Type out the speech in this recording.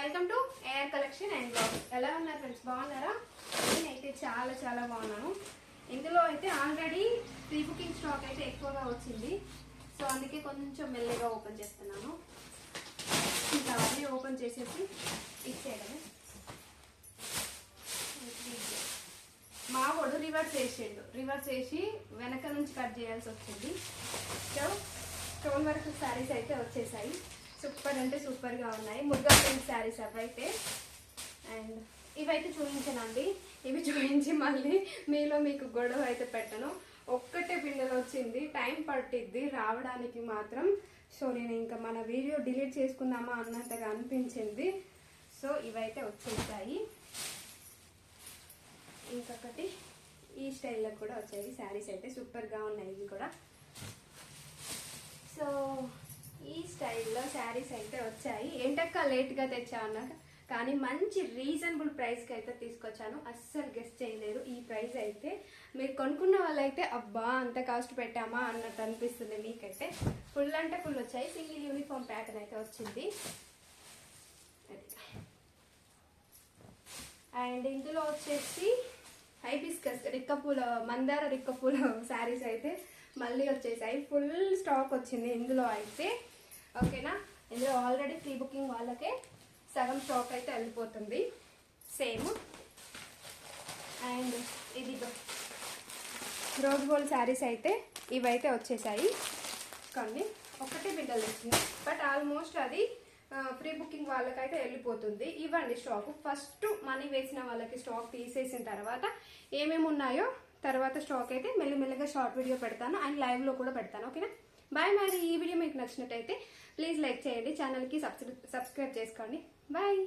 Welcome to air collection and blog ఎలా ఉన్నారు friends బాగున్నారా? నేనైతే చాలా చాలా బాగున్నాను. ఇందులో అయితే ఆల్రెడీ ప్రీ బుకింగ్ స్టాక్ అయితే ఎక్కువగా వచ్చింది. సో అందుకే కొంచెం మెల్లగా ఓపెన్ చేస్తున్నాను. ఇంకా అవన్నీ ఓపెన్ చేసేసి ఇచ్చేయడమే. మా వాడు రివర్స్ వేసిండు రివర్స్ వేసి వెనక నుంచి కట్ చేయాల్సి వచ్చింది. సో స్టోన్ వర్క్ శారీస్ అయితే వచ్చేసాయి. సూపర్ అంటే సూపర్గా ఉన్నాయి. ముగ్గా ప్రింట్ శారీస్ అవైతే. అండ్ ఇవైతే చూపించనండి. ఇవి చూపించి మళ్ళీ మీలో మీకు గొడవ అయితే పెట్టను. ఒక్కటే పిల్లలు వచ్చింది. టైం పట్టిద్ది రావడానికి మాత్రం. సో నేను ఇంకా మన వీడియో డిలీట్ చేసుకుందామా అన్నంతగా అనిపించింది. సో ఇవైతే వచ్చేసాయి. ఇంకొకటి ఈ స్టైల్లో కూడా వచ్చాయి శారీస్ అయితే సూపర్గా ఉన్నాయి ఇవి కూడా. సో శారీస్ అయితే వచ్చాయి. ఏంటక్క లేట్గా తెచ్చా అన్నాక కానీ మంచి రీజనబుల్ ప్రైస్కి అయితే తీసుకొచ్చాను. అస్సలు గెస్ట్ చేయలేరు ఈ ప్రైస్ అయితే మీరు కొనుక్కున్న వాళ్ళైతే అబ్బా అంత కాస్ట్ పెట్టామా? అన్నట్టు అనిపిస్తుంది మీకైతే. ఫుల్ అంటే ఫుల్ వచ్చాయి. సింగిల్ యూనిఫామ్ ప్యాటర్న్ అయితే వచ్చింది. అండ్ ఇందులో వచ్చేసి హైబిస్కస్ రిక్కపూల మందార రిక్కపూల శారీస్ అయితే మళ్ళీ వచ్చేసాయి. ఫుల్ స్టాక్ వచ్చింది ఇందులో అయితే. ఇందులో ఆల్రెడీ ప్రీ బుకింగ్ వాళ్ళకే సగం స్టాక్ అయితే వెళ్ళిపోతుంది. సేమ్ అండ్ ఇది రోజ్ గోల్డ్ శారీస్ అయితే ఇవైతే వచ్చేసాయి. కొన్ని ఒకటే బిడ్డలు వచ్చింది బట్ ఆల్మోస్ట్ అది ప్రీ బుకింగ్ వాళ్ళకైతే వెళ్ళిపోతుంది. ఇవ్వండి స్టాక్ ఫస్ట్ మనీ వేసిన వాళ్ళకి స్టాక్ తీసేసిన తర్వాత ఏమేమి ఉన్నాయో తర్వాత స్టాక్ అయితే మెల్లిమెల్లిగా షార్ట్ వీడియో పెడతాను. అండ్ లైవ్లో కూడా పెడతాను. ఓకేనా బాయ్ మరి ఈ వీడియో మీకు నచ్చినట్టయితే ప్లీజ్ లైక్ చేయండి ఛానల్కి సబ్స్క్రైబ్ సబ్స్క్రైబ్ చేసుకోండి. బాయ్.